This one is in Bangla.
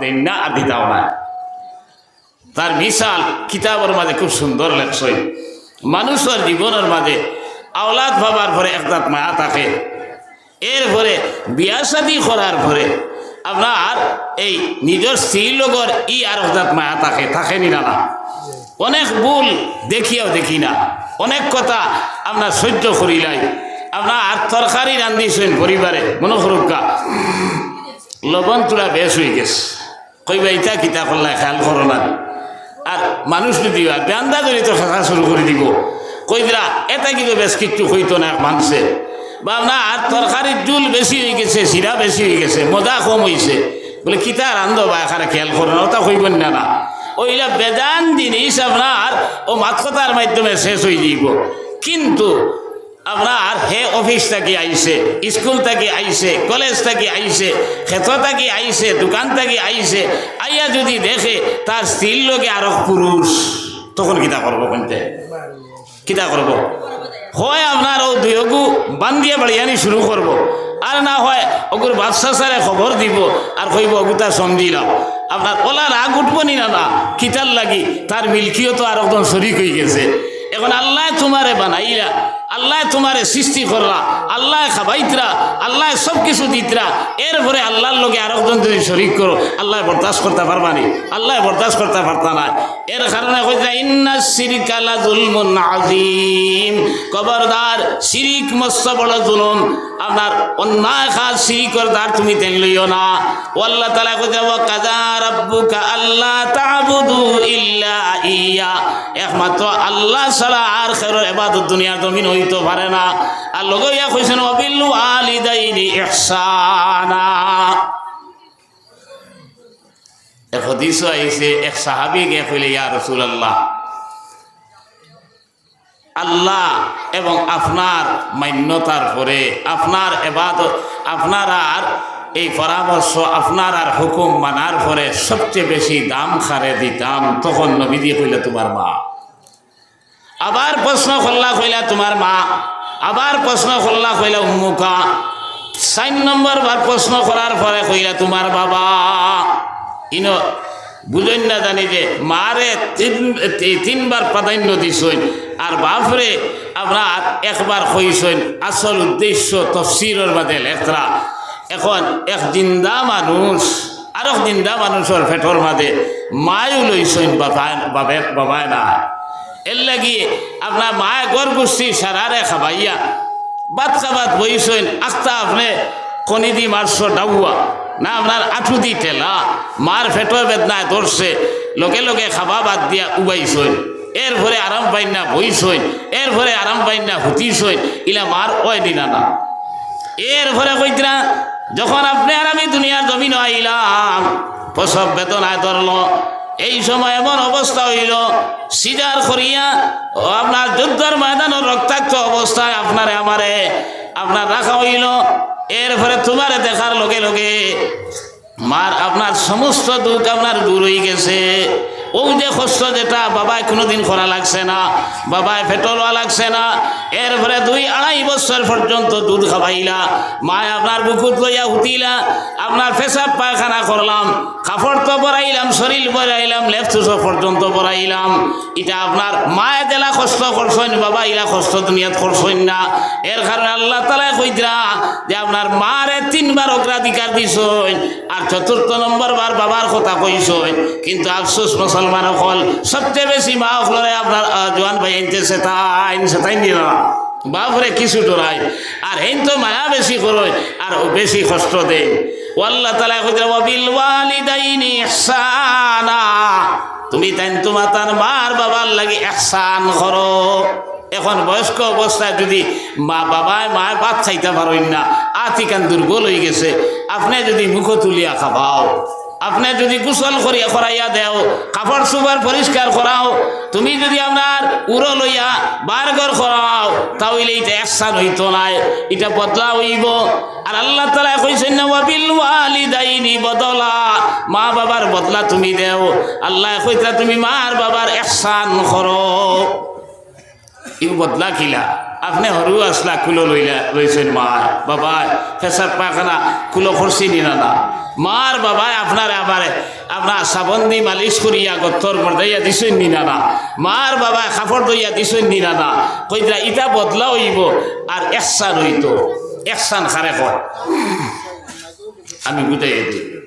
দেন না আর দিতাও না তার মিশাল কিতাবের মাঝে খুব সুন্দর লেখছই মানুষের জীবনের মাঝে আওলাদ ভাবার পরে একদাত মায়া থাকে। এরপরে বিয়া শাদি করার পরে আপনার এই নিজের স্ত্রীর লগর ই আর একদাত মায়া থাকে থাকে নি না অনেক ভুল দেখিয়াও দেখি না। অনেক কথা আমরা সহ্য করিলাই আপনার তরকারি রান্ধিছেন পরিবারে, মনে করুকা লবণ তোরা বেশ হয়ে গেছে। কইবা ইটা কিতা করলা, খেয়াল করো না। আর মানুষ যদি বেন্দা ধরে তো খাখা শুরু করে দিব। কই দিলা, এটা কিন্তু বেশ কিচ্ছু হইতো না মানছে। বা না, আর তরকারির জুল বেশি হয়ে গেছে সিরা বেশি হয়ে গেছে, মজা কম হয়েছে বলে, কিতা রান্ধ বা এখানে খেয়াল করো না, ওটা কইবেন না না। ওইলা বেদান জিনিস আপনার, ও মাতকতার মাধ্যমে শেষ হয়ে যাইব। কিন্তু আপনার হে অফিস থেকে আইছে স্কুল থেকে আইছে কলেজ থেকে আইছে ক্ষেত থেকে আইছে দোকান থেকে আইছে আইয়া যদি দেখে তার স্ত্রীর লোকে আরও পুরুষ, তখন কিতা করব কোনতে কিতা করব? হয় আপনার ও দুইগু বান্ধিয়া বাড়িয়ানি শুরু করব। আর না হয় ওগুর বাদশা স্যারে খবর দিব, আর কইব অগুতা সমঝিলাম আপনার ওলা রাগ উঠবো নি না না, কিতার লাগি তার মিল্কিও তো আর একদম শরিক হয়ে গেছে। এখন আল্লাহ তোমারে বানাইলা আল্লাহ তোমারে সৃষ্টি করলা, আল্লাহ খাবাইতরা, আল্লাহ সব কিছু দিতরা। এরপরে আল্লাহর লোকে আর একজন যদি শরিক করো, আল্লাহ বরদাস্ত করতে পারবা নি। আল্লাহ বরদাস্ত করতে পারতা না এর কারণে কইতা ইন্না জুলমুন আজিম খবরদার, শিরিক মস্ত বড় জুলুম। আপনার অন্যায় খাস শিরিকর দ্বার তুমি তেন লইও না। ও আল্লাহ তালা কইতা ওয়া কাজা রাব্বুকা আল্লাহ তা'বুদু ইল্লা ইয়া। একমাত্র আল্লাহ ছাড়া আর খেরোর এবাদত দুনিয়ার জমিন হইতে পারে না। আর লগে ইয়া কইছেন অবিল ওয়ালিদাইনি ইহসানা। এক হদিস আইছে, এক সাহাবি গে কইলে, ইয়া রাসূলুল্লাহ আল্লাহ এবং আপনার মান্যতার পরে, আপনার এবাদত, আপনার আর এই পরামর্শ, আপনার আর হুকুম মানার পরে সবচেয়ে বেশি দাম খারে দিতাম, তখন নবী দিয়ে কইলে তোমার মা। আবার প্রশ্ন করলা, কইলা তোমার মা। আবার প্রশ্ন করলা, কইলা উম্মুকা চার নম্বর বার প্রশ্ন করার পরে কইলা তোমার বাবা। ইনো বুঝেন না জানি যে মারে তিন তিনবার প্রাধান্য দিছইন আর বাপরে আপনার একবার কইসইন আসল উদ্দেশ্য তফসিরের বাদে লেখরা। এখন এক জিন্দা মানুষ আর এক জিন্দা মানুষের ফেটর মাঝে মায়ও লইসইন বাবায় বাবায় না। এর লাগি আপনার মায় গড় গোষ্ঠী সারারে খাবাইয়া বাদ খাবাত বইসইন আখতা আপনি কনি দি মারছ ডাউয়া। না আপনার আঠু দি ঠেলা মার ফেটো বেদনায় ধরছে। লোকে লোকে খাবা বাদ দিয়া উবাইছইন এর ভরে আরাম পাইন না বইছইন এর ভরে আরাম পাইন না হুতিছইন ইলা মার ওই দিনা না। এরপরে কইতরা যখন আপনি আর আমি দুনিয়ার জমিন আইলাম, প্রসব বেতনায় ধরল এই সময় এমন অবস্থা হইল, সিজার করিয়া, ও আপনার যুদ্ধর ও রক্তাক্ত অবস্থায় আপনারে আমারে, আপনার রাখা হইল। এরপরে তোমারে দেখার লগে লগে মার আপনার সমস্ত দুঃখ আপনার দূর হয়ে গেছে। ও যে কষ্ট যেটা বাবায় কোনোদিন করা লাগছে না বাবায় ফেটলওয়া লাগছে না, এরপরে দুই আড়াই বছর পর্যন্ত দুধ খাবাইলা, মায় আপনার বুকুত লইয়া উঠিলা, আপনার পেশাব পায়খানা করলাম, কাপড় তো পরাইলাম শরীর পরাইলাম লেফটুস পর্যন্ত পরাইলাম এটা আপনার মায়ে জেলা কষ্ট করছেন বাবা ইলা কষ্ট দুনিয়াত করছেন না, এর কারণে আল্লাহ তালায় কইতরা যে আপনার মারে তিনবার অগ্রাধিকার দিছইন আর চতুর্থ নম্বর বার বাবার কথা কইছইন কিন্তু আফসোস, মুসলমান হল সবচেয়ে বেশি মা হলরে আপনার জোয়ান ভাই আনতে সেটাই সেটাই নিল বাপরে কিছু ডরাই আর হেন তো মায়া বেশি করই আর বেশি কষ্ট দেয় আল্লাহ তালা তুমি তাই তোমার তার মার বাবার লাগি একসান করো। এখন বয়স্ক অবস্থায় যদি মা বাবায় মায় ভাত চাইতে পারেন না, আতিকান দুর্বল হয়ে গেছে। আপনি যদি মুখ তুলিয়া খাবাও, আপনি যদি কুশল করিয়া করাইয়া দেও, কাপড় চুবার পরিষ্কার করাও, তুমি যদি আপনার উড়ো লইয়া বারগর করাও, তাহলে এটা একসান হইতো নাই, এটা বদলা হইব। আর আল্লাহ তালা কইছেন না ওয়াবিল ওয়ালিদাইনি বদলা। মা বাবার বদলা তুমি দেও। আল্লাহ কইতা তুমি মার বাবার একসান করো। ই বদলা খিলা আপনি হরু আসলা, কুলো লইলা লইছেন মার বাবা ফেসার পাখানা কুলো করছি নিনা না। মার বাবায় আপনার আবার আপনার সাবন্দি মালিশ করিয়া গত্তর বর্দাইয়া দিছই নিনা না। মার বাবায় কাপড় দইয়া দিছই নিনা না। কইরা ইটা বদলা হইব আর একসান হইতো। একসান খারে কর আমি বুঝাই দিই